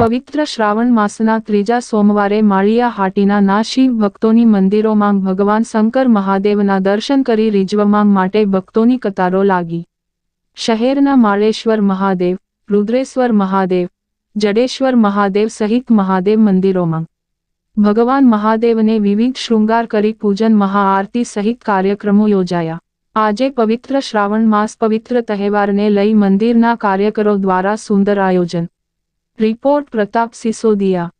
પવિત્ર શ્રાવણ માસના ત્રીજા સોમવારે માળિયા હાટીના ના ભક્તોની મંદિરોમાં ભગવાન શંકર મહાદેવના દર્શન કરી રીઝવવા માટે ભક્તોની કતારો લાગી. શહેરના માળેશ્વર મહાદેવ, રુદ્રેશ્વર મહાદેવ, જડેશ્વર મહાદેવ સહિત મહાદેવ મંદિરોમાં. ભગવાન મહાદેવને વિવિધ શૃંગાર કરી પૂજન મહાઆરતી સહિત કાર્યક્રમો યોજાયા. આજે પવિત્ર શ્રાવણ માસ પવિત્ર તહેવારને લઈ મંદિરના કાર્યકરો દ્વારા સુંદર આયોજન રિપોર્ટ પ્રતાપ સિસોદિયા